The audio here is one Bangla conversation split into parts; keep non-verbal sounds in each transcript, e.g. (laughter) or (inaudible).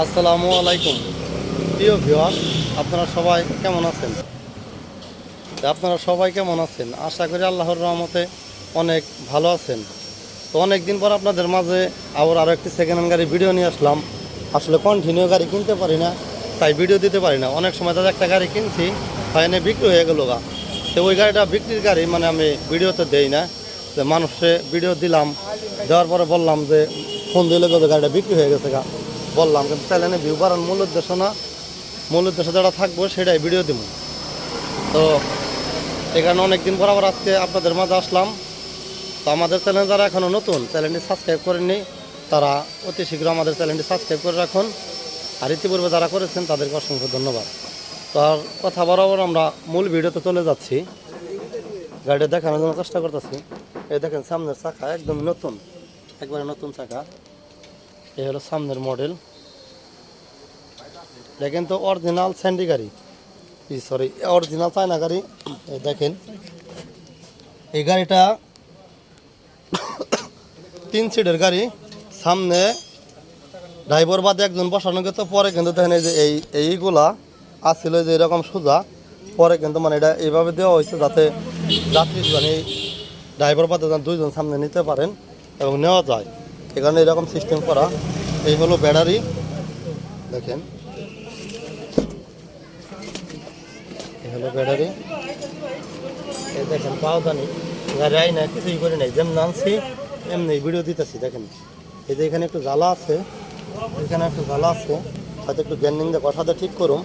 আসসালামু আলাইকুম। প্রিয় ভিওয়ার আপনারা সবাই কেমন আছেন? আপনারা সবাই কেমন আছেন? আশা করি আল্লাহর রহমতে অনেক ভালো আছেন। তো অনেক দিন পর আপনাদের মাঝে আবার আরও একটি সেকেন্ড হ্যান্ড গাড়ি ভিডিও নিয়ে আসলাম। আসলে কন্টিনিউ গাড়ি কিনতে পারি না, তাই ভিডিও দিতে পারি না। অনেক সময় তাদের একটা গাড়ি কিনছি ফাইনে বিক্রি হয়ে গেল গা। তো ওই গাড়িটা বিক্রির গাড়ি মানে আমি ভিডিওতে দেই না। যে মানুষে ভিডিও দিলাম, দেওয়ার পরে বললাম যে, ফোন দিলে গাড়িটা বিক্রি হয়ে গেছে গা। বললাম, কিন্তু চ্যানেলে ভিউ বাড়ান মূল উদ্দেশ্য না, মূল উদ্দেশ্য যেটা থাকব সেটাই ভিডিও দিব। তো এখানে অনেকদিন পর আবার আজকে আপনাদের মাঝে আসলাম। তো আমাদের চ্যানেল যারা এখনও নতুন চ্যানেলটি সাবস্ক্রাইব করেননি, তারা অতি শীঘ্র আমাদের চ্যানেলটি সাবস্ক্রাইব করে রাখুন। আর ইতিপূর্বে যারা করেছেন, তাদেরকে অসংখ্য ধন্যবাদ। তো আর কথা বরাবর আমরা মূল ভিডিওতে চলে যাচ্ছি। গাড়িটা দেখানোর জন্য চেষ্টা করতেছি। এই দেখেন, সামনের চাকা একদম নতুন, একবারে নতুন চাকা। এই হলো সামনের মডেল দেখেন তো অরিজিনাল স্যান্ডি গাড়ি। সরি অরিজিনাল চায়না গাড়ি। দেখেন, এই গাড়িটা তিন সিটের গাড়ি। সামনে ড্রাইভার বাদে একজন বসানো গেছে পরে কিন্তু দেখেন এই যে এই, এইগুলা আসছিল যে এরকম সোজা। পরে কিন্তু মানে এটা এইভাবে দেওয়া হয়েছে যাতে যাত্রী মানে ড্রাইভার বাদে দুইজন সামনে নিতে পারেন এবং নেওয়া যায়। এখানে এরকম সিস্টেম করা। এই হলো ব্যাটারি দেখেন। এই হলো ব্যাটারি এই দেখেন পাওদানি আই না কিছুই করি নাই। যেমন আনছি, এমনি ভিডিও দিতেছি, দেখেন। এই যে এখানে একটু জ্বালা আছে। এখানে একটু জ্বালা আছে। হয়তো একটু গ্যান্ডিং দিয়ে কথাটা ঠিক করুন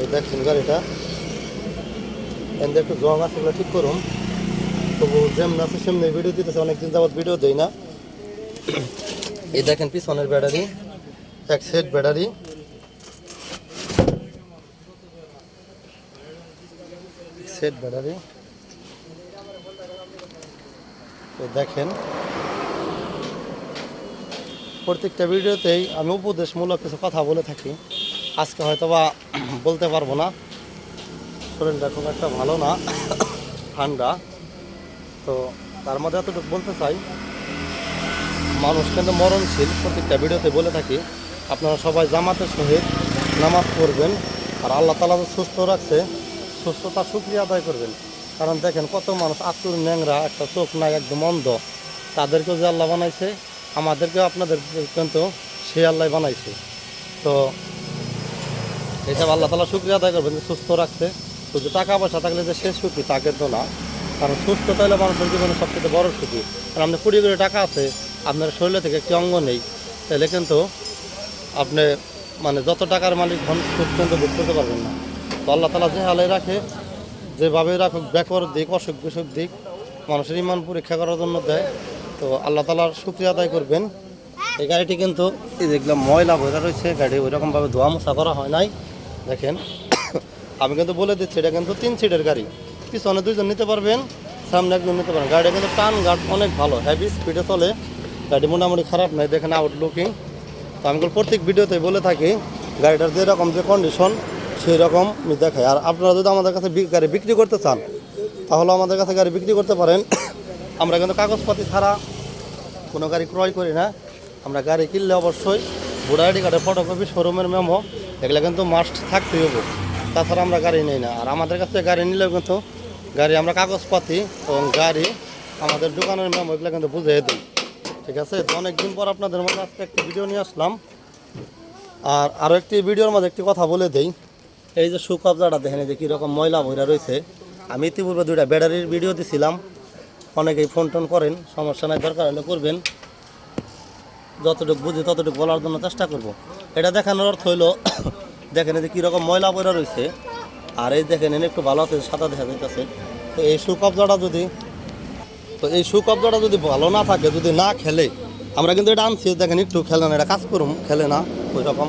এই দেখছেন গাড়িটা। এখানে একটু জং আছে ঠিক করুন তবু যেমন আছে, সেমনি ভিডিও দিতেছে। অনেকদিন যাবত ভিডিও দেই না। এই দেখেন পিছনের ব্যাটারি, এক সেট ব্যাটারি। Set battery. দেখেন, প্রত্যেকটা ভিডিওতেই আমি উপদেশমূলক কিছু কথা বলে থাকি। আজকে হয়তো বা বলতে পারব না। শরীরটা খুব একটা ভালো না, ঠান্ডা। তো তার মধ্যে এতটুকু বলতে চাই মানুষ কিন্তু মরণশীল প্রত্যেকটা ভিডিওতে বলে থাকি, আপনারা সবাই জামাতের সহিত নামাজ পড়বেন আর আল্লাহ তালা সুস্থ রাখছে, সুস্থতা সুক্রিয়া আদায় করবেন। কারণ দেখেন কত মানুষ আতুর ন্যাংরা, একটা চোখ নাই, একদম অন্ধ। তাদেরকেও যে আল্লাহ বানাইছে, আমাদেরকেও আপনাদের কিন্তু সে আল্লাহ বানাইছে। তো এইসব আল্লাহ তালা শুক্রিয়া আদায় করবেন যে সুস্থ রাখছে। শুধু টাকা পয়সা থাকলে যে সে সুখী তা কিন্তু না। কারণ সুস্থ তাহলে মানুষের জীবনে সবচেয়ে বড় সুখী। কারণ আপনার কুড়ি কোটি টাকা আছে আপনার শরীরে থেকে একটি অঙ্গ নেই, তাহলে কিন্তু আপনি মানে যত টাকার মালিক হন সুখ কিন্তু ভোগ করতে পারবেন না। তো আল্লাহ তালা যে হালে রাখে, যেভাবে রাখুক ব্যাকর দিক, অসুখ বিসুখ দিক, মানুষের ইমান পরীক্ষা করার জন্য দেয়। তো আল্লাহ তালার শুক্রিয়া আদায় করবেন। এই গাড়িটি কিন্তু এই যেগুলো ময়লা ভরা রয়েছে, গাড়ি ওইরকমভাবে ধোয়া মোছা করা হয় নাই। দেখেন, আমি কিন্তু বলে দিচ্ছি, এটা কিন্তু তিন সিটের গাড়ি। পিছনে দুইজন নিতে পারবেন, সামনে একজন নিতে পারবেন। গাড়িটা কিন্তু টান গার্ড অনেক ভালো হেভি স্পিডে চলে। গাড়ি মোটামুটি খারাপ নয় দেখেন আউটলুকিং তো আমি প্রত্যেক ভিডিওতে বলে থাকি, গাড়িটার যেরকম যে কন্ডিশন সেই রকম দেখাই। আর আপনারা যদি আমাদের কাছে গাড়ি বিক্রি করতে চান, তাহলে আমাদের কাছে গাড়ি বিক্রি করতে পারেন। (coughs) আমরা কিন্তু কাগজপাতি ছাড়া কোনো গাড়ি ক্রয় করি না। আমরা গাড়ি কিনলে অবশ্যই ভোটার আইডি কার্ডের ফটোকপি শোরুমের মেমো এগুলো কিন্তু মাস্ট থাকতেই হবে। তাছাড়া আমরা গাড়ি নিই না। আর আমাদের কাছে গাড়ি নিলেও কিন্তু গাড়ি আমরা কাগজপাতি এবং গাড়ি আমাদের দোকানের মেমো এগুলো কিন্তু বুঝিয়ে দিই। ঠিক আছে? অনেকদিন পর আপনাদের মধ্যে আজকে একটি ভিডিও নিয়ে আসলাম। আর আরও একটি ভিডিওর মধ্যে একটি কথা বলে দেই। এই যে সুকবজাটা দেখেন যে কীরকম ময়লা ভৈরা রয়েছে। আমি ইতিপূর্বে দুইটা ব্যাটারির ভিডিও দিছিলাম। অনেকেই ফোন টোন করেন, সমস্যা নাই, দরকার হলে করবেন। যতটুকু বুঝি ততটুকু বলার জন্য চেষ্টা করব। এটা দেখানোর অর্থ হইল, দেখেন যে কীরকম ময়লা পয়রা রয়েছে। আর এই দেখেন একটু ভালো আছে সাদা দেখা যাইতেছে। তো এই সুকবজাটা যদি তো এই সুকবজাটা যদি ভালো না থাকে, যদি না খেলে, আমরা কিন্তু এটা আনছি, দেখেন একটু খেলে না এটা কাজ করুম খেলে না, ওই রকম।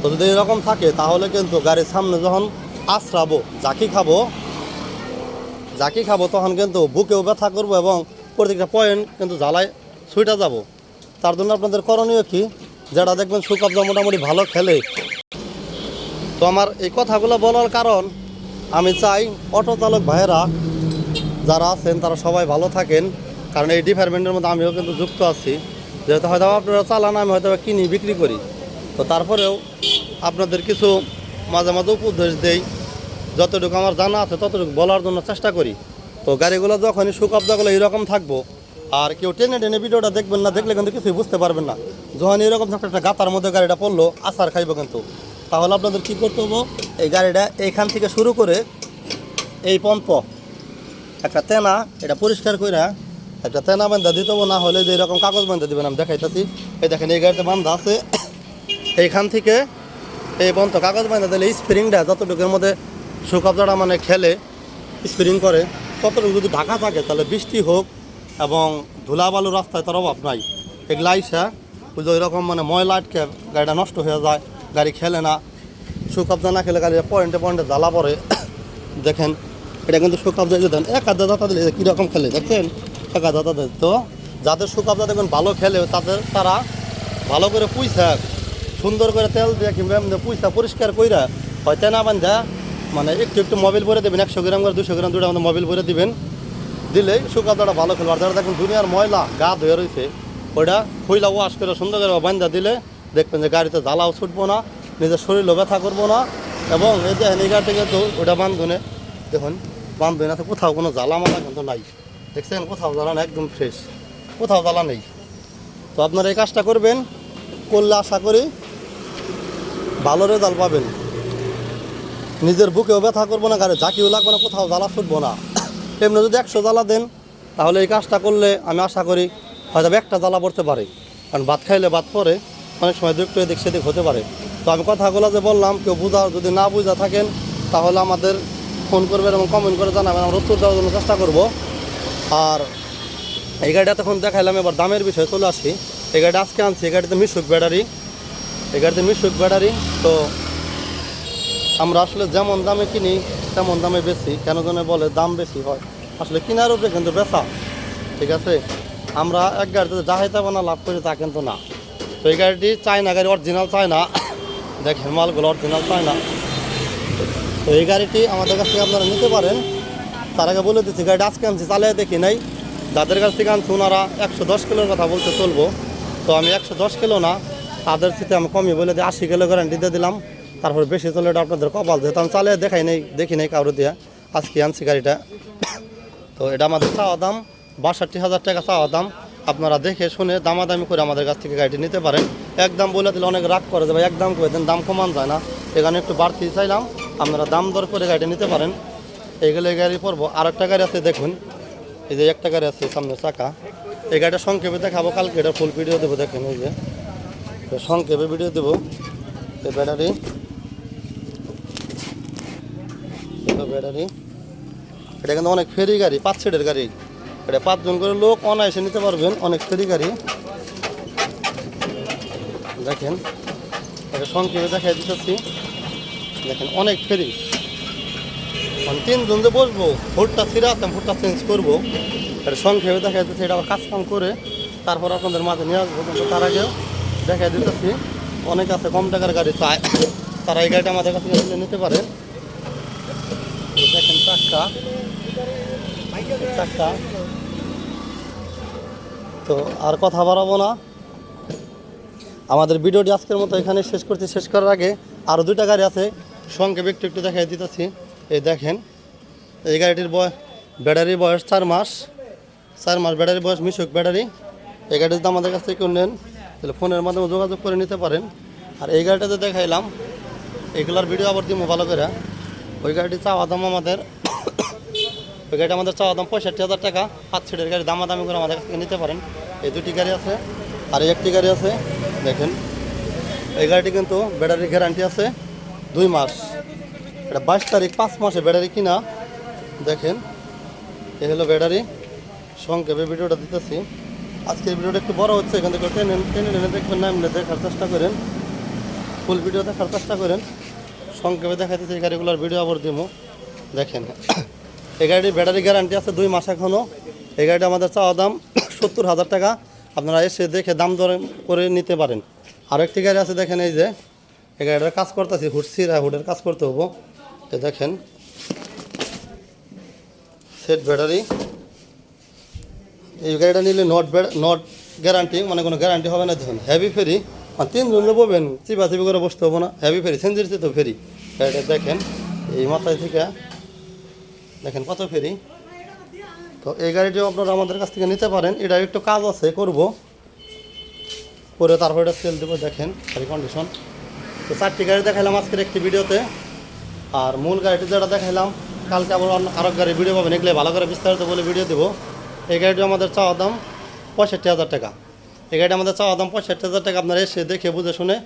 তো যদি এরকম থাকে, তাহলে কিন্তু গাড়ির সামনে যখন আশ্রাবো জাকি খাব জাকি খাব, তখন কিন্তু বুকেও ব্যথা করব এবং প্রত্যেকটা পয়েন্ট কিন্তু জ্বালায় ছুইটা যাব। তার জন্য আপনাদের করণীয় কি? যেটা দেখবেন সুকবজা মোটামুটি ভালো খেলে। তো আমার এই কথাগুলো বলার কারণ, আমি চাই অটো চালক ভাইয়েরা যারা আছেন তারা সবাই ভালো থাকেন। কারণ এই ডিপার্টমেন্টের মধ্যে আমিও কিন্তু যুক্ত আছি। যেহেতু হয়তো আপনারা চালান, আমি হয়তো কিনি, বিক্রি করি। তো তারপরেও আপনাদের কিছু মাঝে মাঝে উপদেশ দেই। যতটুকু আমার জানা আছে, ততটুকু বলার জন্য চেষ্টা করি। তো গাড়িগুলো যখনই সুকব্জাগুলো এরকম থাকব, আর কেউ টেনে টেনে ভিডিওটা দেখবেন না, দেখলে কিন্তু কিছুই বুঝতে পারবেন না। যখন এরকম থাকবে, একটা গাতার মধ্যে গাড়িটা পড়ল আসার খাইবো কিন্তু। তাহলে আপনাদের কী করতে হব? এই গাড়িটা এইখান থেকে শুরু করে এই পম্প একটা তেনা, এটা পরিষ্কার করে একটা তেনা বান্ধা দিতে না হলে যে এরকম কাগজ বান্ধা দিবেন, আমি দেখাইতেছি। এই দেখেন, এই গাড়িতে বান্ধা আছে। এইখান থেকে এই বন্ধ কাগজ বান্ধা দিলে স্প্রিংটা যতটুকুর মধ্যে সুকব্জাটা মানে খেলে, স্প্রিং করে, ততটুকু যদি ঢাকা থাকে, তাহলে বৃষ্টি হোক এবং ধুলা বালু রাস্তায় তার অভাব নাই। এগুলা আইসা ওই যে ওইরকম মানে ময়লা আটকে গাড়িটা নষ্ট হয়ে যায়, গাড়ি খেলে না। সুকব্জা না খেলে গাড়ি পয়েন্টে পয়েন্টে জ্বালা পড়ে। দেখেন এটা কিন্তু সুকব্জা যদি দেন এক আধা দাতা দিলে কীরকম খেলে, দেখছেন? এক আধা দাতা তো যাদের সুকব্জা দেখবেন ভালো খেলে, তাদের তারা ভালো করে পুইসা, সুন্দর করে তেল দিয়ে কিংবা পুইসা পরিষ্কার কইরা হয়তো না বান্ধা মানে একটু একটু মোবিল ভরে দেবেন, একশো গ্রাম করে দুশো গ্রাম দুটো আমাদের মোবিল ভরে দিবেন। দিলেই সুকব্জাটা ভালো খেলবে। আর যারা দেখুন দুনিয়ার ময়লা গা ধুয়ে রয়েছে ওইটা খুইলা ওয়াশ করে সুন্দর করে বান্ধা দিলে দেখবেন যে গাড়িতে জ্বালাও ছুটবো না, নিজের শরীরও ব্যথা করব না। এবং এই যে এই গাড়িতে কিন্তু ওটা বান্ধনে দেখুন বান্ধনে আছে কোথাও কোনো জ্বালা মালা কিন্তু নাই। দেখছেন, কোথাও জ্বালা না, একদম ফ্রেশ কোথাও জ্বালা নেই। তো আপনারা এই কাজটা করবেন, করলে আশা করি ভালো রেজাল্ট পাবেন। নিজের বুকেও ব্যথা করব না গাড়ি ঝাঁকিও লাগবে না, কোথাও জ্বালা ছুটবো না। এমনি যদি একশো জ্বালা দেন, তাহলে এই কাজটা করলে আমি আশা করি হয়তো একটা জ্বালা পড়তে পারে। কারণ ভাত খাইলে ভাত পরে অনেক সময় দু একটু এদিক সেদিক হতে পারে। তো আমি কথাগুলো যে বললাম, কেউ বুঝা যদি না বুঝা থাকেন, তাহলে আমাদের ফোন করবেন এবং কমেন্ট করে জানাবেন, আমরা উত্তর দেওয়ার জন্য চেষ্টা করব। আর এই গাড়িটা তখন দেখাইলাম, এবার দামের বিষয়ে চলে আসি। এই গাড়িটা আজকে আনছি, এই গাড়িতে মিশুক ব্যাটারি। এই গাড়িতে মিশুক ব্যাটারি, তো আমরা আসলে যেমন দামে কিনি, তেমন দামে বেশি কেন যেন বলে, দাম বেশি হয়। আসলে কেনার উপরে কিন্তু বেচা ঠিক আছে? আমরা এক গাড়িতে যা হইতে না লাভ করি তা কিন্তু না। তো এই গাড়িটি চায়না গাড়ি অরিজিনাল চায়না। (coughs) দেখেন মালগুলো অরিজিনাল চায়না। তো এই গাড়িটি আমাদের কাছ থেকে আপনারা নিতে পারেন। তার আগে বলে দিচ্ছি, গাড়িটা আজকে আনছি, চালিয়ে দেখি নাই। যাদের কাছ থেকে আনছি, ওনারা একশো দশ কিলোর কথা বলতে চলবো। তো আমি একশো দশ কিলো না, তাদের সাথে আমি কমই বলে দিয়ে আশি কিলো গ্যারান্টি দিয়ে দিলাম। তারপর বেশি চলে এটা আপনাদের কপাল, যেহেতু আমি চালিয়ে দেখাই নেই, দেখি নেই কারও দিয়ে, আজকে আনছি গাড়িটা। তো এটা আমাদের চাওয়া দাম, বাষট্টি হাজার টাকা চাওয়া দাম। আপনারা দেখে শুনে দামাদামি করে আমাদের কাছ থেকে গাড়িটি নিতে পারেন। একদম বলে দিলে অনেক রাগ করে দেবে একদম করে দেন, দাম কমান যায় না। এখানে একটু বাড়তি চাইলাম। আপনারা দাম দর করে গাড়িটি নিতে পারেন। এইগুলো এই গাড়ি পড়ব আর একটা গাড়ি আছে, দেখুন। এই যে একটা গাড়ি আছে, সামনে চাকা। এই গাড়িটা সংক্ষেপে দেখাবো, কালকে এটা ফুল ভিডিও দেবো, দেখেন এই যে। সংক্ষেপে ভিডিও দেবো। এই ব্যাটারি ব্যাটারি এটা কিন্তু অনেক ফেরি গাড়ি, পাঁচ সিটের গাড়ি। এটা পাঁচজন করে লোক অনায়াসে নিতে পারবেন, অনেক ফেরি গাড়ি। দেখেন। এটা সংক্ষেপে দেখাই দিতেছি। দেখেন, অনেক ফেরি। মানে তিনজন যে বসবো, ভোটটা ছিঁড়ে আসতাম ভোটটা চেঞ্জ করব। এটা সংক্ষেপে দেখা যাচ্ছে এটা আবার কাজ কাম করে। তারপর আপনাদের মাঝে নিয়ে আসব, কিন্তু তার আগেও দেখা দিতেছি অনেক আছে, কম টাকার গাড়ি চায় তারা এই গাড়িটা আমাদের কাছে নিতে পারে। দেখেন চাক্কা চাক্কা তো আর কথা বাড়াবো না। আমাদের ভিডিওটি আজকের মতো এখানে শেষ করছি। শেষ করার আগে আরও দুইটা গাড়ি আছে। সংক্ষেপে একটু একটু দেখাই দিতেছি। এই দেখেন, এই গাড়িটির বয়স ব্যাটারির বয়স চার মাস। চার মাস ব্যাটারি বয়স মিশুক ব্যাটারি। এই গাড়িটা যদি আমাদের কাছ থেকে কেউ নেন, তাহলে ফোনের মাধ্যমে যোগাযোগ করে নিতে পারেন। আর এই গাড়িটাতে দেখাইলাম, এগুলার ভিডিও আবার দিব ভালো করে। ওই গাড়িটি চাওয়া দাম আমাদের, ওই গাড়িটা আমাদের চাওয়া দাম পঁয়ষট্টি হাজার টাকা। পাঁচ সিটের গাড়ি দামাদামি করে আমাদের কাছ থেকে নিতে পারেন। এই দুটি গাড়ি আছে, আর একটি গাড়ি আছে, দেখেন। এই গাড়িটি কিন্তু ব্যাটারি গ্যারান্টি আছে। দুই মাস। এটা বাইশ তারিখ, পাঁচ মাসে ব্যাটারি কিনা, দেখেন। এ হলো ব্যাটারি। সংক্ষেপে ভিডিওটা দিতেছি। আজকের ভিডিওটা একটু বড় হচ্ছে, এখান থেকে টেনে টেনে টেনে দেখবেন না, এমনি দেখার চেষ্টা করেন। ফুল ভিডিও দেখার চেষ্টা করেন। সংক্ষেপে দেখাইতেছি, এই গাড়িগুলোর ভিডিও আবার দিব। দেখেন। এই গাড়ির ব্যাটারি গ্যারান্টি আছে দুই মাস এখনও এই গাড়িটা আমাদের চাওয়া দাম (coughs) সত্তর হাজার টাকা। আপনারা এসে দেখে দাম দর করে নিতে পারেন। আর একটি গাড়ি আছে, দেখেন এই যে। এই কাজ করতেছি হুটসি হুডের কাজ করতে হব। এই দেখেন, সেট ব্যাটারি। এই গাড়িটা নিলে নট নট গ্যারান্টি মানে কোনো গ্যারান্টি হবে না, দেখুন হেভি ফেরি। আর তিনজন যে বলবেন, চিপা চিপি করে বসতে হব না হেভি ফেরি সেঞ্চুরিতে তো ফেরি। গাড়িটা দেখেন, এই মাথায় থেকে, দেখেন কত ফেরি। তো এই গাড়িটিও আপনারা আমাদের কাছ থেকে নিতে পারেন এটা একটু কাজ আছে, করব। করে তারপর এটা সেল দেবো, দেখেন গাড়ি কন্ডিশন তো চারটি গাড়ি দেখালাম আজকের একটি ভিডিওতে। আর মূল গাড়িটি যেটা দেখালাম কালকে আবার অন্য আরও গাড়ি ভিডিও পাবেন এগুলো ভালো করে বিস্তারিত বলে ভিডিও দেবো। এই গাড়িটি আমাদের চাওয়া দাম পঁয়ষট্টি হাজার টাকা। এই গাড়িটা আমাদের চাওয়া দাম পঁয়ষট্টি হাজার টাকা, আপনারা এসে দেখে বুঝে শুনে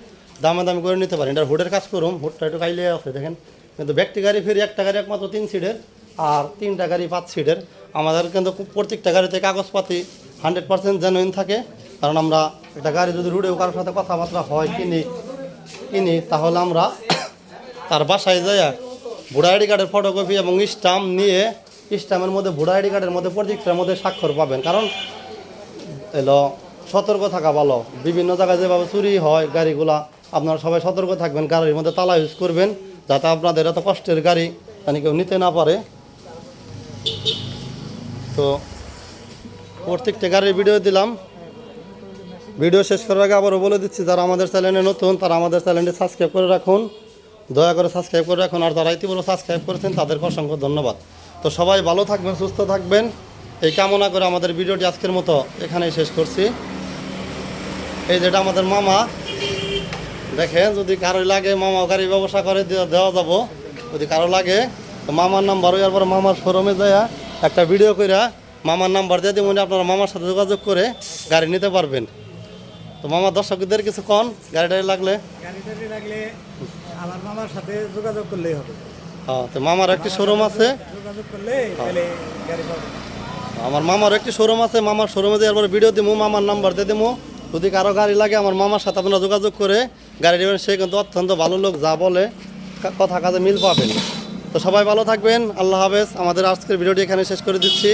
দামে দামি করে নিতে পারেন। এটা হুডের কাজ করুন, হুডটা একটু কাইলে আছে, দেখেন। কিন্তু ব্যক্তি গাড়ি ফিরে, একটা গাড়ি একমাত্র তিন সিটের আর তিনটা গাড়ি পাঁচ সিটের আমাদের কিন্তু প্রত্যেকটা গাড়িতে কাগজপাতি হান্ড্রেড পার্সেন্ট জেনুইন থাকে। কারণ আমরা একটা গাড়ি যদি রুডেও কারোর সাথে কথাবার্তা হয়, কিনি কিনি তাহলে আমরা তার বাসায় যায় ভোটার আইডি কার্ডের ফটোকপি এবং স্টাম্প নিয়ে স্টাম্পের মধ্যে ভোটার আইডি কার্ডের মধ্যে প্রত্যেকটার মধ্যে স্বাক্ষর পাবেন। কারণ এলো, সতর্ক থাকা ভালো। বিভিন্ন জায়গায় যেভাবে চুরি হয় গাড়িগুলা, আপনারা সবাই সতর্ক থাকবেন, গাড়ির মধ্যে তালা ইউজ করবেন, যাতে আপনাদের এত কষ্টের গাড়ি মানে কেউ নিতে না পারে। তো প্রত্যেকটা গাড়ির ভিডিও দিলাম। ভিডিও শেষ করার আগে আবারও বলে দিচ্ছি, যারা আমাদের চ্যানেলে নতুন, তারা আমাদের চ্যানেলটি সাবস্ক্রাইব করে রাখুন। দয়া করে সাবস্ক্রাইব করে রাখুন, আর যারা ইতিপূর্বে সাবস্ক্রাইব করেছেন, তাদেরকে অসংখ্য ধন্যবাদ। তো সবাই ভালো থাকবেন, সুস্থ থাকবেন। এই কামনা করে আমাদের ভিডিওটি আজকের মতো এখানেই শেষ করছি। এই যেটা আমাদের মামা, দেখেন, যদি কারও লাগে মামা গাড়ি ব্যবসা করে দেওয়া যাব। যদি কারও লাগে, তো মামার নাম্বার, ওই পরে মামার শোরুমে যায় একটা ভিডিও করে মামার নাম্বার দিয়ে দিব আপনারা মামার সাথে যোগাযোগ করে গাড়ি নিতে পারবেন। তো মামা দর্শকদের কিছু কন? গাড়ি টাড়ি লাগলে? গাড়ি টাড়ি লাগলে আমার মামার সাথে যোগাযোগ করলেই হবে। হ্যাঁ তো মামার একটি শোরুম আছে। যোগাযোগ করলে তাহলে গাড়ি পাবে। আমার মামার একটি শোরুম আছে মামার শোরুমে দিয়ে একবার ভিডিও দিবো মামার নাম্বার দিয়ে দেবো যদি কারও গাড়ি লাগে আমার মামার সাথে আপনারা যোগাযোগ করে গাড়ি নেবেন সে কিন্তু অত্যন্ত ভালো লোক যা বলে কথা কাজে মিল পাবেন। তো সবাই ভালো থাকবেন আল্লাহ হাফেজ। আমাদের আজকের ভিডিওটি এখানে শেষ করে দিচ্ছি।